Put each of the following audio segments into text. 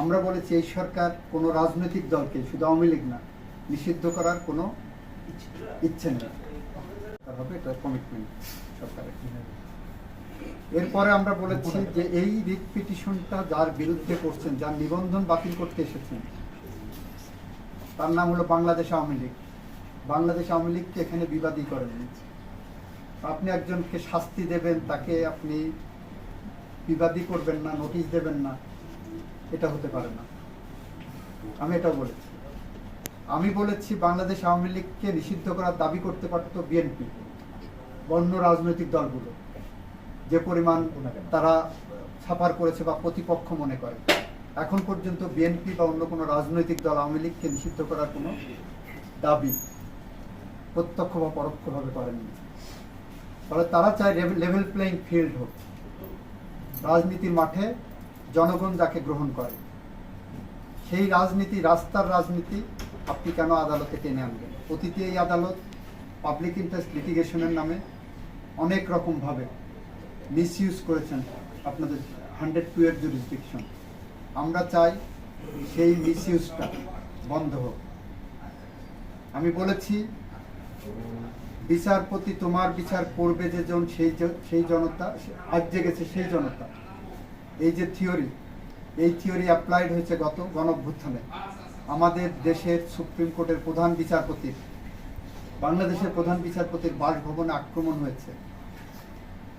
আমরা বলেছি এই সরকার কোনো রাজনৈতিক দলকে, শুধু আওয়ামী লীগ না, নিষিদ্ধ করার কোনো ইচ্ছে নেই। হবে, এটা কমিটমেন্ট সরকারের। এরপরে আমরা বলেছি যে এই রিট পিটিশনটা যার বিরুদ্ধে করছেন, যার নিবন্ধন বাতিল করতে এসেছেন, তার নাম হলো বাংলাদেশ আওয়ামী লীগ। বাংলাদেশ আওয়ামী লীগকে এখানে বিবাদী করেন। আপনি একজনকে শাস্তি দেবেন, তাকে আপনি বিবাদী করবেন না, নোটিশ দেবেন না। এটা হতে পারে না। আমি এটাও বলেছি। আমি বলেছি বাংলাদেশ আওয়ামী লীগকে নিষিদ্ধ করার দাবি করতে পারতো বিএনপি, অন্য রাজনৈতিক দলগুলো। যে পরিমাণ তারা ছাপার করেছে বা প্রতিপক্ষ মনে করে। এখন পর্যন্ত বিএনপি বা অন্য কোনো রাজনৈতিক দল আওয়ামী লীগকে নিষিদ্ধ করার কোনো দাবি প্রত্যক্ষ বা পরোক্ষভাবে করেননি। ফলে তারা চায় লেভেল প্লেইং ফিল্ড হোক। রাজনীতির মাঠে জনগণ যাকে গ্রহণ করে, সেই রাজনীতি, রাস্তার রাজনীতি আপনি কেন আদালতে টেনে আনবেন? অতীতে এই আদালত পাবলিক ইন্টারেস্ট লিটিগেশনের নামে অনেক রকমভাবে মিসইউজ করেছেন আপনাদের হান্ড্রেড টু এর জুরিসডিকশন আমরা চাই সেই মিসইউজটা বন্ধ হোক। আমি বলেছি, বিচারপতি তোমার বিচার করবে যে জন, সেই সেই জনতা, আজ জেগেছে সেই জনতা। এই যে থিওরি, এই থিওরি অ্যাপ্লাইড হয়েছে গত গণভ্যুত্থানে। আমাদের দেশের সুপ্রিম কোর্টের প্রধান বিচারপতির বাংলাদেশের প্রধান বিচারপতির বাসভবনে আক্রমণ হয়েছে।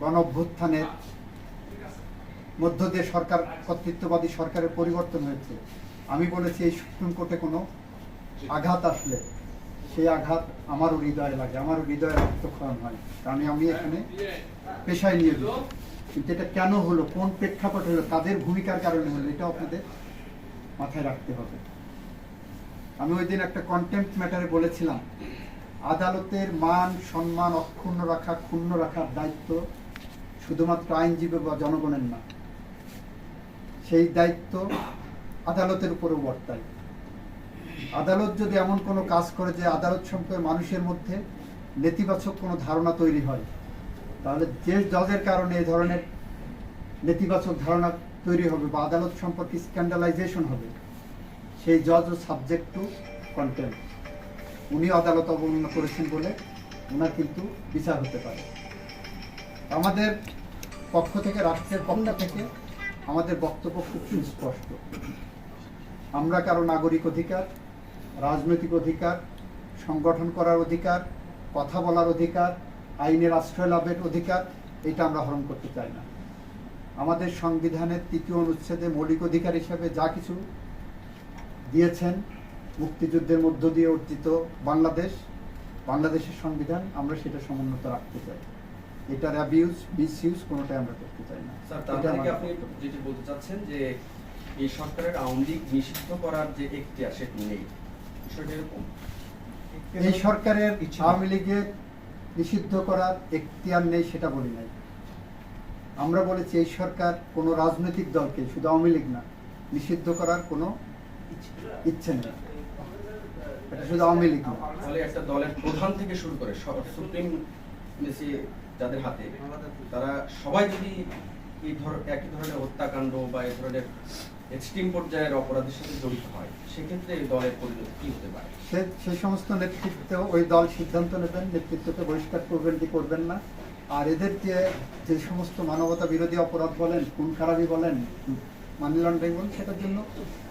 গণভ্যুত্থানের মধ্য দিয়ে সরকার, কর্তৃত্ববাদী সরকারের পরিবর্তন হয়েছে। আমি বলেছি, এই সুপ্রিম কোর্টে কোনো আঘাত আসলে সেই আঘাত আমারও হৃদয়ে লাগে, আমারও হৃদয়ে রক্তক্ষরণ হয়। কারণ আমি এখানে পেশায় নিয়ে যাই কিন্তু এটা কেন হলো, কোন প্রেক্ষাপট হলো, তাদের ভূমিকার কারণে হলো এটা আপনাদের মাথায় রাখতে হবে। আমি ওই দিন একটা কন্টেম্প ম্যাটারে বলেছিলাম, আদালতের মান, সম্মান অক্ষুণ্ণ রাখা, ক্ষুণ্ণ রাখার দায়িত্ব শুধুমাত্র আইনজীবী বা জনগণের না, সেই দায়িত্ব আদালতের উপরেও বর্তায়। আদালত যদি এমন কোনো কাজ করে যে আদালত সম্পর্কে মানুষের মধ্যে নেতিবাচক কোনো ধারণা তৈরি হয়, তাহলে যে জজের কারণে এই ধরনের নেতিবাচক ধারণা তৈরি হবে বা আদালত সম্পর্কে স্ক্যান্ডালাইজেশন হবে, সেই জজ সাবজেক্ট টু কন্টেম্প উনি আদালত অবমাননা করেছেন বলে ওনার কিন্তু বিচার হতে পারে। আমাদের পক্ষ থেকে, রাষ্ট্রের পক্ষ থেকে আমাদের বক্তব্য খুব সুস্পষ্ট। আমরা কারও নাগরিক অধিকার রাজনৈতিক অধিকার সংগঠন করার অধিকার কথা বলার অধিকার আইনের আশ্রয় লাভের অধিকার এটা আমরা হরণ করতে চাই না। আমাদের সংবিধানের তৃতীয় অনুচ্ছেদে মৌলিক অধিকার হিসেবে যা কিছু দিয়েছেন মুক্তিযুদ্ধের মধ্য দিয়ে অর্জিত বাংলাদেশ বাংলাদেশের সংবিধান আমরা সেটা সমুন্নত রাখতে চাই। এটার অ্যাবিউজ মিসইউজ কোনোটাই আমরা করতে চাই না। স্যার তার এটা মানে আপনি যেটি বলতে চাচ্ছেন যে এই সরকারের আওয়ামী লীগ নিষিদ্ধ করার যে এখতিয়ার সেটি নেই। এই সরকারের আওয়ামী লীগের নিষিদ্ধ করার এখতিয়ার নেই সেটা বলি নাই। আমরা বলেছি এই সরকার কোনো রাজনৈতিক দলকে, শুধু আওয়ামী লীগ না, নিষিদ্ধ করার কোনো ইচ্ছে নেই। এটা শুধু আওয়ামী লীগ না। একটা দলের প্রধান থেকে শুরু করে সুপ্রিম মেসি যাদের হাতে, তারা সবাই যদি এই ধর, একই ধরনের হত্যাকাণ্ড বা এই ধরনের এক্সট্রিম পর্যায়ের অপরাধের সাথে জড়িত হয় সেক্ষেত্রে এই দলের পরিণতি কি হতে পারে? সে সেই সমস্ত নেতৃত্ব ওই দল সিদ্ধান্ত নেবেন নেতৃত্বকে বহিষ্কার করবেন কি করবেন না। আর এদেরকে যে সমস্ত মানবতা বিরোধী অপরাধ বলেন খুন খারাপি বলেন মানি লন্ডারিং বলেন সেটার জন্য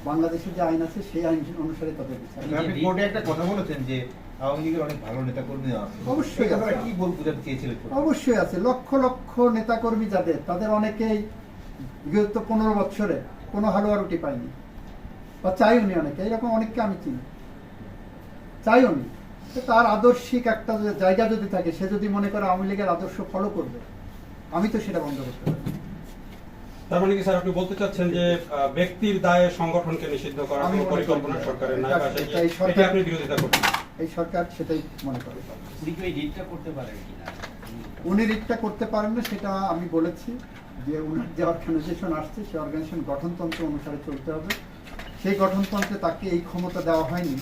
বাংলাদেশের যে আইন আছে সেই আইন অনুসারে তাদের বিচার। আপনি কোর্টে একটা কথা বলেছেন যে আওয়ামী লীগের অনেক ভালো নেতা কর্মী আছে অবশ্যই। কি চেয়েছিলেন অবশ্যই আছে লক্ষ লক্ষ নেতাকর্মী যাদের তাদের অনেকেই বিগত পনেরো বছরে কোনো হালুয়া রুটি পায়নি বা চাইওনি অনেকে এরকম অনেককে আমি চিনি। চাইওনি। তার আদর্শিক একটা জায়গা যদি থাকে সে যদি মনে করে আওয়ামী লীগের আদর্শ ফলো করবে আমি তো সেটা বন্ধ করতে পারি তার মানে কি স্যার আপনি বলতে চাচ্ছেন যে ব্যক্তির দায়ে সংগঠনকে নিষিদ্ধ আমি কোনো পরিকল্পনা সরকারের নাই এই সরকার- আপনি বিরোধিতা করছেন। এই সরকার সেটাই মনে করে। উনি কি রিটটা করতে পারেন কিনা? উনি রিটটা করতে পারেন না সেটা আমি বলেছি। যে উনার যে অর্গানাইজেশন আসছে সেই অর্গানাইজেশন গঠনতন্ত্র অনুসারে চলতে হবে। সেই গঠনতন্ত্রে তাকে এই ক্ষমতা দেওয়া হয়নি।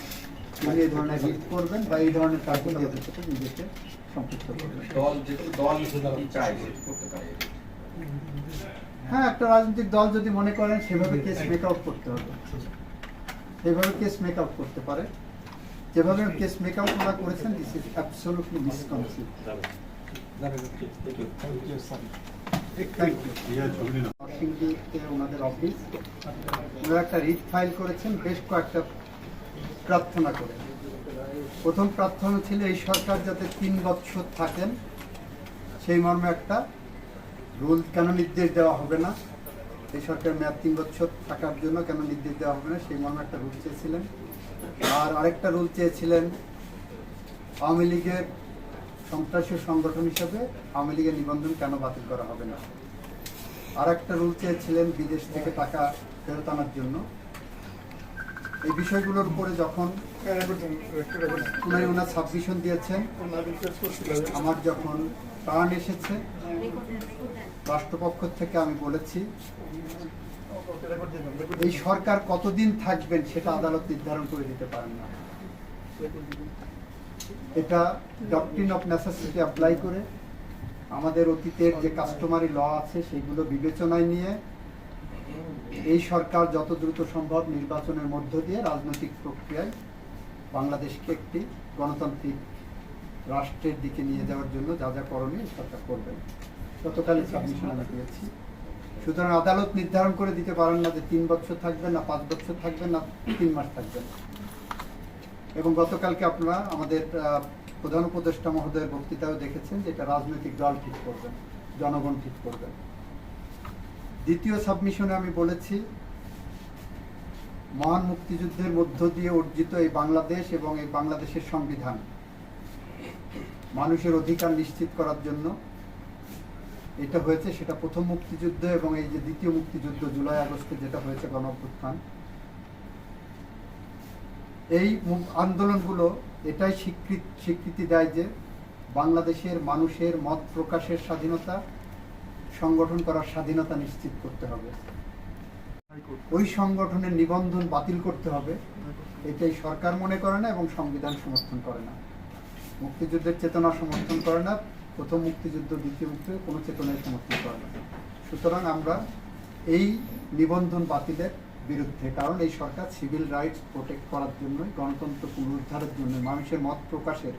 উনি এই ধরনের রিট করবেন বা এই ধরনের কার্যকলাপের সাথে নিজেকে সম্পৃক্ত করবেন। দল যেহেতু দল চায় করতে পারে? হ্যাঁ একটা রাজনৈতিক দল যদি মনে করেন সেভাবে কেস মেক আউট করতে হবে। সেভাবে কেস মেক আউট করতে পারে। যেভাবে কেস মেক আউট ওরা করেছেন দিস ইজ অ্যাবসলিউটলি মিসকনসিভ ওনাদের অফিস ওনারা একটা রিট ফাইল করেছেন, বেশ কয়েকটা প্রার্থনা করে। প্রথম প্রার্থনা ছিল, এই সরকার যাতে তিন বছর থাকেন, সেই মর্মে একটা রুল কেন নির্দেশ দেওয়া হবে না? এই সরকার মেয়াদ তিন বছর থাকার জন্য কেন নির্দেশ দেওয়া হবে না? সেই মর্মে একটা রুল চেয়েছিলেন। আর আরেকটা রুল চেয়েছিলেন, আওয়ামী লীগের সন্ত্রাসী সংগঠন হিসেবে আওয়ামী লীগের নিবন্ধন কেন বাতিল করা হবে না? আর একটা রুল চেয়েছিলেন বিদেশ থেকে টাকা ফেরত আনার জন্য। এই বিষয়গুলোর উপরে যখন ওনার সাবমিশন দিয়েছেন, আমার যখন টার্ন এসেছে, রাষ্ট্রপক্ষ থেকে আমি বলেছি, এই সরকার কতদিন থাকবেন সেটা আদালত নির্ধারণ করে দিতে পারেন না। এটা ডক্ট্রিন অফ নেসেসিটি অ্যাপ্লাই করে আমাদের অতীতের যে কাস্টমারি ল আছে সেগুলো বিবেচনায় নিয়ে এই সরকার যত দ্রুত সম্ভব নির্বাচনের মধ্য দিয়ে রাজনৈতিক প্রক্রিয়ায় বাংলাদেশকে একটি গণতান্ত্রিক রাষ্ট্রের দিকে নিয়ে যাওয়ার জন্য যা যা করণীয় সরকার করবেন। গতকালই সাবমিশন আমি দিয়েছি সুতরাং আদালত নির্ধারণ করে দিতে পারেন না যে তিন বছর থাকবেন না, পাঁচ বছর থাকবেন না, তিন মাস থাকবেন। এবং গতকালকে আপনারা আমাদের প্রধান উপদেষ্টা মহোদয়ের বক্তৃতাও দেখেছেন যে এটা রাজনৈতিক দল ঠিক করবেন জনগণ ঠিক করবেন দ্বিতীয় সাবমিশনে আমি বলেছি, মহান মুক্তিযুদ্ধের মধ্য দিয়ে অর্জিত এই বাংলাদেশ এবং এই বাংলাদেশের সংবিধান মানুষের অধিকার নিশ্চিত করার জন্য এটা হয়েছে, সেটা প্রথম মুক্তিযুদ্ধ এবং এই যে দ্বিতীয় মুক্তিযুদ্ধ জুলাই আগস্টে যেটা হয়েছে গণ এই আন্দোলনগুলো এটাই স্বীকৃতি স্বীকৃতি দেয় যে বাংলাদেশের মানুষের মত প্রকাশের স্বাধীনতা, সংগঠন করার স্বাধীনতা নিশ্চিত করতে হবে। ওই সংগঠনের নিবন্ধন বাতিল করতে হবে। এটাই সরকার মনে করে না এবং সংবিধান সমর্থন করে না। মুক্তিযুদ্ধের চেতনা সমর্থন করে না, প্রথম মুক্তিযুদ্ধ, দ্বিতীয় মুক্তিযুদ্ধ, কোনো চেতনায় সমর্থন করে না। সুতরাং আমরা এই নিবন্ধন বাতিলের বিরুদ্ধে, কারণ এই সরকার সিভিল রাইটস প্রোটেক্ট করার জন্যই গণতন্ত্র পুনরুদ্ধারের জন্য মানুষের মত প্রকাশের